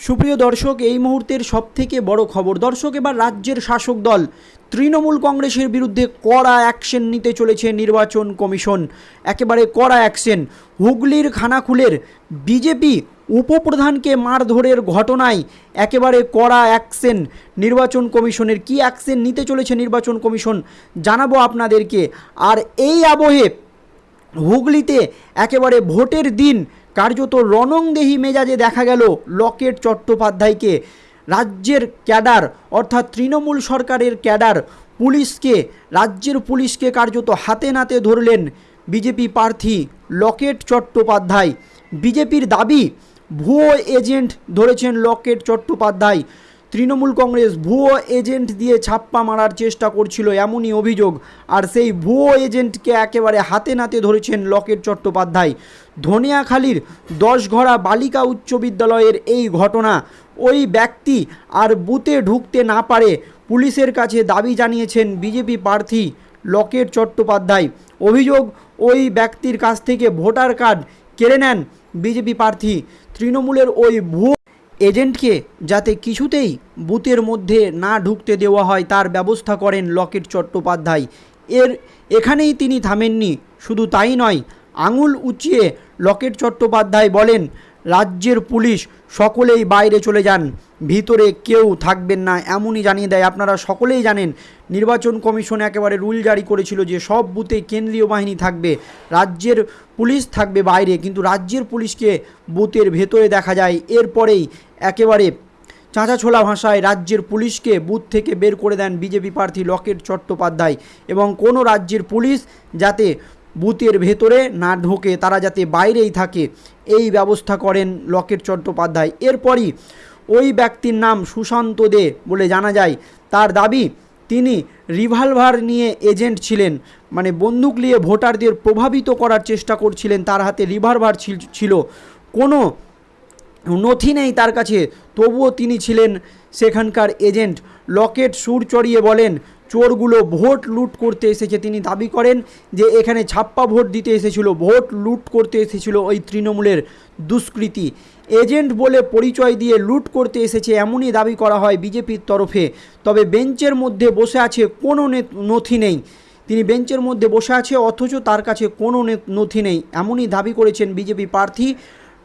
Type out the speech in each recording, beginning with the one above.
সুপ্রিয় দর্শক, এই মুহূর্তের সবথেকে বড় খবর। দর্শক, এবার রাজ্যের শাসক দল তৃণমূল কংগ্রেসের বিরুদ্ধে কড়া অ্যাকশন নিতে চলেছে নির্বাচন কমিশন। একেবারে কড়া অ্যাকশন। হুগলির খানাকুলের বিজেপি উপপ্রধানকে মারধরের ঘটনায় একেবারে কড়া অ্যাকশন। নির্বাচন কমিশনের কি অ্যাকশন নিতে চলেছে নির্বাচন কমিশন জানাব আপনাদেরকে। আর এই আবহে হুগলিতে একেবারে ভোটের দিন কার্যত রণংদেহী মেজাজে দেখা গেল লকেট চট্টোপাধ্যায়কে। রাজ্যের ক্যাডার, অর্থাৎ তৃণমূল সরকারের ক্যাডার, পুলিশকে, রাজ্যের পুলিশকে কার্যত হাতে নাতে ধরলেন বিজেপি প্রার্থী লকেট চট্টোপাধ্যায়। বিজেপির দাবি, ভুয়ো এজেন্ট ধরেছেন লকেট চট্টোপাধ্যায়। তৃণমূল কংগ্রেস ভুয়ো এজেন্ট দিয়ে ছাপ্পা মারার চেষ্টা করছিল এমনই অভিযোগ, আর সেই ভুয়ো এজেন্টকে একেবারে হাতে নাতে ধরেছেন লকেট চট্টোপাধ্যায়। ধনিয়াখালীর দশঘরা বালিকা উচ্চ বিদ্যালয়ের এই ঘটনা, ওই ব্যক্তি আর বুথে ঢুকতে না পারে পুলিশের কাছে দাবি জানিয়েছেন বিজেপি প্রার্থী লকেট চট্টোপাধ্যায়। অভিযোগ, ওই ব্যক্তির কাছ থেকে ভোটার কার্ড কেড়ে নেন বিজেপি প্রার্থী। তৃণমূলের ওই ভুয়ো এজেন্টকে যাতে কিছুতেই বুথের মধ্যে না ঢুকতে দেওয়া হয়, তার ব্যবস্থা করেন লকেট চট্টোপাধ্যায়। এর, এখানেই তিনি থামেননি। শুধু তাই নয়, আঙুল উঁচিয়ে লকেট চট্টোপাধ্যায় বলেন রাজ্যের পুলিশ সকলেই বাইরে চলে যান। ভিতরে কেউ থাকবেন না, এমনই জানিয়ে দেয়। আপনারা সকলেই জানেন, নির্বাচন কমিশন একেবারে রুল জারি করেছিল যে সব বুথে কেন্দ্রীয় বাহিনী থাকবে, রাজ্যের পুলিশ থাকবে বাইরে, কিন্তু রাজ্যের পুলিশকে বুথের ভেতরে দেখা যায়। এরপরেই একেবারে চাঁচাছোলা ভাষায় রাজ্যের পুলিশকে বুথ থেকে বের করে দেন বিজেপি প্রার্থী লকেট চট্টোপাধ্যায় এবং কোনো রাজ্যের পুলিশ যাতে বুথের ভেতরে না ঢোকে, তারা যাতে বাইরেই থাকে, এই ব্যবস্থা করেন লকেট চট্টোপাধ্যায়। এরপরই ওই ব্যক্তির নাম সুশান্ত দে বলে জানা যায়, তার দাবি, তিনি রিভলভার নিয়ে এজেন্ট ছিলেন মানে বন্দুক নিয়ে ভোটারদের প্রভাবিত করার চেষ্টা করছিলেন, তার হাতে রিভলভার ছিল- কোনো নথি নেই তার কাছে, তবুও তিনি ছিলেন সেখানকার এজেন্ট। লকেট সুর চড়িয়ে বলেন চোরগুলো ভোট লুট করতে এসেছে। তিনি দাবি করেন যে এখানে ছাপ্পা ভোট দিতে এসেছিল, ভোট লুট করতে এসেছিল ওই তৃণমূলের দুষ্কৃতী। এজেন্ট বলে পরিচয় দিয়ে লুট করতে এসেছে এমনই দাবি করা হয় বিজেপির তরফে। তবে বেঞ্চের মধ্যে বসে আছে কোনো নথি নেই। তিনি বেঞ্চের মধ্যে বসে আছে, অথচ তার কাছে কোনো নথি নেই। এমনই দাবি করেছেন বিজেপি প্রার্থী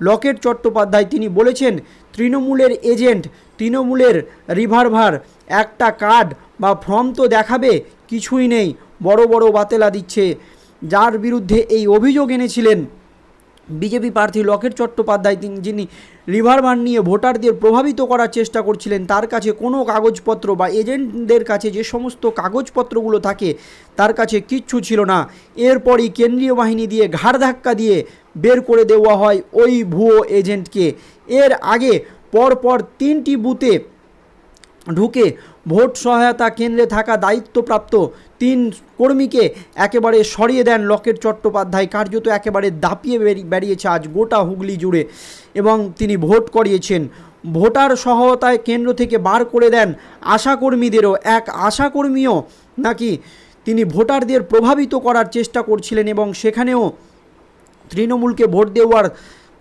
লকেট চট্টোপাধ্যায় তিনি বলেছেন, তৃণমূলের এজেন্ট, তৃণমূলের রিভারভার, একটা কার্ড বা ফর্ম তো দেখাবে, কিছুই নেই, বড় বড় বাতেলা দিচ্ছে। যার বিরুদ্ধে এই অভিযোগ এনেছিলেন বিজেপি প্রার্থী লকেট চট্টোপাধ্যায়, তিনি যিনি রিভারভার নিয়ে ভোটারদের প্রভাবিত করার চেষ্টা করছিলেন, তার কাছে কোনো কাগজপত্র বা এজেন্টদের কাছে যে সমস্ত কাগজপত্রগুলো থাকে, তার কাছে কিচ্ছু ছিল না। এরপরই কেন্দ্রীয় বাহিনী দিয়ে ঘাড় ধাক্কা দিয়ে বের করে দেওয়া হয় ওই ভুয়ো এজেন্টকে। এর আগে পরপর তিনটি বুথে ঢুকে ভোট সহায়তা কেন্দ্রে থাকা দায়িত্বপ্রাপ্ত তিন কর্মীকে একেবারে সরিয়ে দেন লকেট চট্টোপাধ্যায়। কার্যত একেবারে দাপিয়ে বেরি- বেরিয়েছে আজ গোটা হুগলি জুড়ে এবং তিনি ভোট করিয়েছেন। ভোটার সহায়তায় কেন্দ্র থেকে বার করে দেন আশাকর্মীদেরও। এক আশাকর্মীও নাকি তিনি ভোটারদের প্রভাবিত করার চেষ্টা করছিলেন এবং সেখানেও তৃণমূলকে ভোট দেওয়ার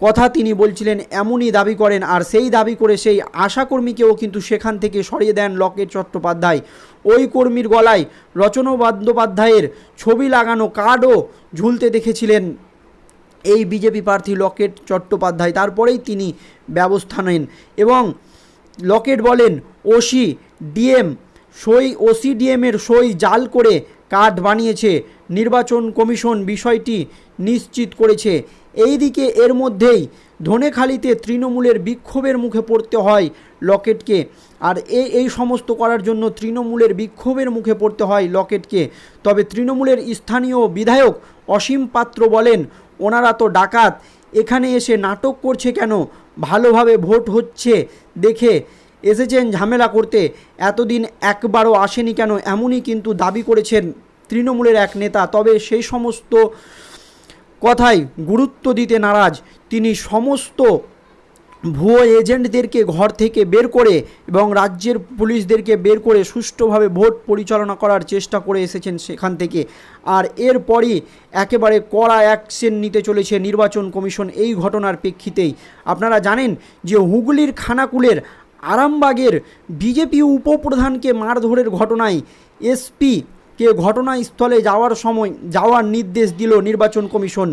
কথা তিনি বলছিলেন, এমনই দাবি করেন। আর সেই দাবি করে সেই আশাকর্মীকেও কিন্তু সেখান থেকে সরিয়ে দেন লকেট চট্টোপাধ্যায়। ওই কর্মীর গলায় রচনা বন্দ্যোপাধ্যায়ের ছবি লাগানো কার্ডও ঝুলতে দেখেছিলেন এই বিজেপি প্রার্থী লকেট চট্টোপাধ্যায়। তারপরেই তিনি ব্যবস্থা নেন এবং লকেট বলেন, ওসি ডিএম, সই, ওসি ডিএমের সই জাল করে কার্ড বানিয়েছে নির্বাচন কমিশন বিষয়টি নিশ্চিত করেছে। এই দিকে এর মধ্যেই ধনেখালিতে তৃণমূলের বিক্ষোভের মুখে পড়তে হয় লকেটকে। আর এই এই সমস্ত করার জন্য তৃণমূলের বিক্ষোভের মুখে পড়তে হয় লকেটকে। তবে তৃণমূলের স্থানীয় বিধায়ক অসীম পাত্র বলেন, ওনারা তো ডাকাত, এখানে এসে নাটক করছে কেন? ভালোভাবে ভোট হচ্ছে দেখে এসেছেন ঝামেলা করতে। এতদিন একবারও আসেনি কেন? এমনই কিন্তু দাবি করেছেন তৃণমূলের এক নেতা, তবে সেই সমস্ত কথাই গুরুত্ব দিতে নারাজ। তিনি সমস্ত ভুয়ো এজেন্টদেরকে ঘর থেকে বের করে এবং রাজ্যের পুলিশদেরকে বের করে সুষ্ঠুভাবে ভোট পরিচালনা করার চেষ্টা করে এসেছেন সেখান থেকে। আর এরপরই একেবারে কড়া অ্যাকশন নিতে চলেছে নির্বাচন কমিশন এই ঘটনার প্রেক্ষিতেই। আপনারা জানেন যে হুগলির খানাকুলের আরামবাগের বিজেপি উপপ্রধানকে মারধরের ঘটনায় এসপি কে ঘটনাস্থলে যাওয়ার সময় যাওয়ার নির্দেশ দিল নির্বাচন কমিশন।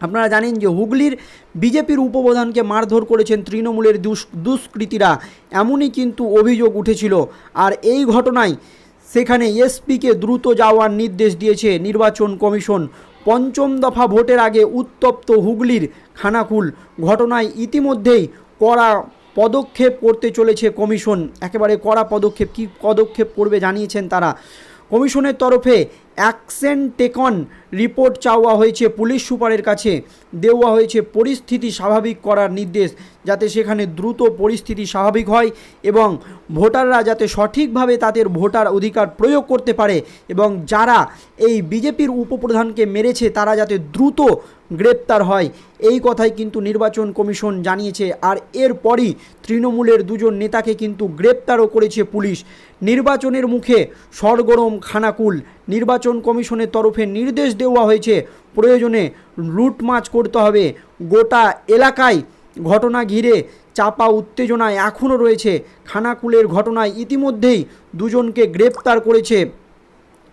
আপনারা জানেন যে হুগলির বিজেপির উপপ্রধানকে মারধর করেছেন তৃণমূলের দুষ দুষ্কৃতীরা। এমনই কিন্তু অভিযোগ উঠেছিল। আর এই ঘটনায় সেখানে এসপিকে দ্রুত যাওয়ার নির্দেশ দিয়েছে নির্বাচন কমিশন। পঞ্চম দফা ভোটের আগে উত্তপ্ত হুগলির খানাকুল। ঘটনায় ইতিমধ্যেই কড়া পদক্ষেপ করতে চলেছে কমিশন। একেবারে কড়া পদক্ষেপ কী পদক্ষেপ করবে জানিয়েছেন তারা। কমিশনের তরফে অ্যাকশন টেকন রিপোর্ট চাওয়া হয়েছে, পুলিশ সুপারের কাছে দেওয়া হয়েছে, পরিস্থিতি স্বাভাবিক করার নির্দেশ যাতে সেখানে দ্রুত পরিস্থিতি স্বাভাবিক হয় এবং ভোটাররা যাতে সঠিকভাবে তাদের ভোটার অধিকার প্রয়োগ করতে পারে এবং যারা এই বিজেপির উপপ্রধানকে মেরেছে তারা যাতে দ্রুত গ্রেপ্তার হয়। এই কথাই কিন্তু নির্বাচন কমিশন জানিয়েছে। আর এরপরই তৃণমূলের দুজন নেতাকে কিন্তু গ্রেপ্তারও করেছে পুলিশ। নির্বাচনের মুখে সরগরম খানাকুল। নির্বাচন কমিশনের তরফে নির্দেশ দেওয়া হয়েছে, প্রয়োজনে লুটমাচ করতে হবে। গোটা এলাকায় ঘটনা ঘিরে চাপা উত্তেজনায় এখনও রয়েছে। খানাকুলের ঘটনায় ইতিমধ্যেই দুজনকে গ্রেপ্তার করেছে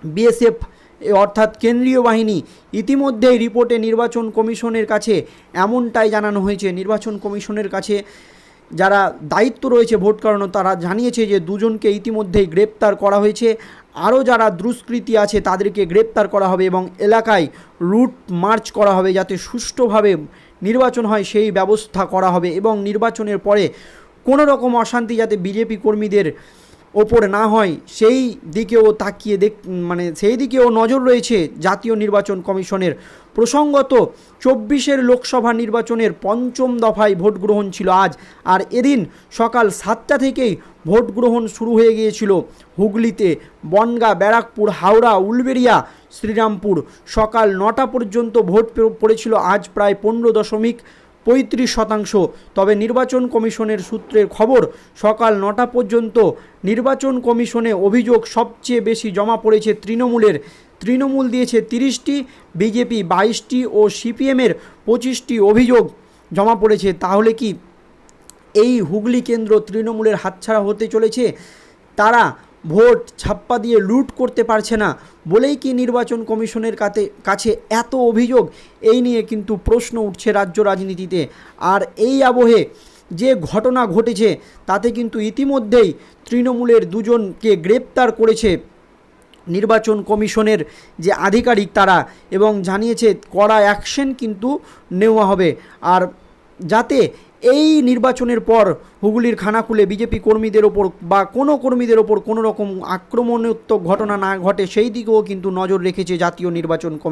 বিএসএফ অর্থাৎ কেন্দ্রীয় বাহিনী ইতিমধ্যেই রিপোর্টে নির্বাচন কমিশনের কাছে এমনটাই জানানো হয়েছে। নির্বাচন কমিশনের কাছে যারা দায়িত্ব রয়েছে ভোট করানো তারা জানিয়েছে যে দুজনকে ইতিমধ্যেই গ্রেপ্তার করা হয়েছে। আরও যারা দুষ্কৃতী আছে, তাদেরকে গ্রেপ্তার করা হবে এবং এলাকায় রুট মার্চ করা হবে যাতে সুষ্ঠুভাবে নির্বাচন হয়, সেই ব্যবস্থা করা হবে এবং নির্বাচনের পরে কোনো রকম অশান্তি যাতে বিজেপি কর্মীদের ওপর না হয়, সেই দিকেও তাকিয়ে দেখ মানে সেই দিকেও নজর রয়েছে জাতীয় নির্বাচন কমিশনের। প্রসঙ্গত, চব্বিশের লোকসভা নির্বাচনের পঞ্চম দফায় ভোট গ্রহণ ছিল আজ, আর এদিন সকাল সাতটা থেকেই ভোট গ্রহণ শুরু হয়ে গিয়েছিল। হুগলিতে বনগা, ব্যারাকপুর, হাওড়া, উলবেড়িয়া, শ্রীরামপুর সকাল নটা পর্যন্ত ভোট পড়েছিল, আজ প্রায় পনেরো দশমিক পঁয়ত্রিশ শতাংশ। তবে নির্বাচন কমিশনের সূত্রের খবর, সকাল নটা পর্যন্ত নির্বাচন কমিশনে অভিযোগ সবচেয়ে বেশি জমা পড়েছে তৃণমূলের। তৃণমূল দিয়েছে তিরিশটি, বিজেপি বাইশটি ও সিপিএমের পঁচিশটি অভিযোগ জমা পড়েছে। তাহলে কি এই হুগলি কেন্দ্র তৃণমূলের হাতছাড়া হতে চলেছে? তারা ভোট ছাপ্পা দিয়ে লুট করতে পারছে না। বলেই কি নির্বাচন কমিশনের কাতে কাছে এত অভিযোগ? এই নিয়ে কিন্তু প্রশ্ন উঠছে রাজ্য রাজনীতিতে। আর এই আবহে যে ঘটনা ঘটেছে, তাতে কিন্তু ইতিমধ্যেই তৃণমূলের দুজনকে গ্রেপ্তার করেছে নির্বাচন কমিশনের যে আধিকারিক তারা এবং জানিয়েছে কড়া অ্যাকশন কিন্তু নেওয়া হবে। আর যাতে এই নির্বাচনের পর হুগলির খানাকুলে বিজেপি কর্মীদের ওপর বা কোনো কর্মীদের ওপর কোনো রকম আক্রমণাত্মক ঘটনা না ঘটে, সেই দিকেও কিন্তু নজর রেখেছে জাতীয় নির্বাচন কমিশন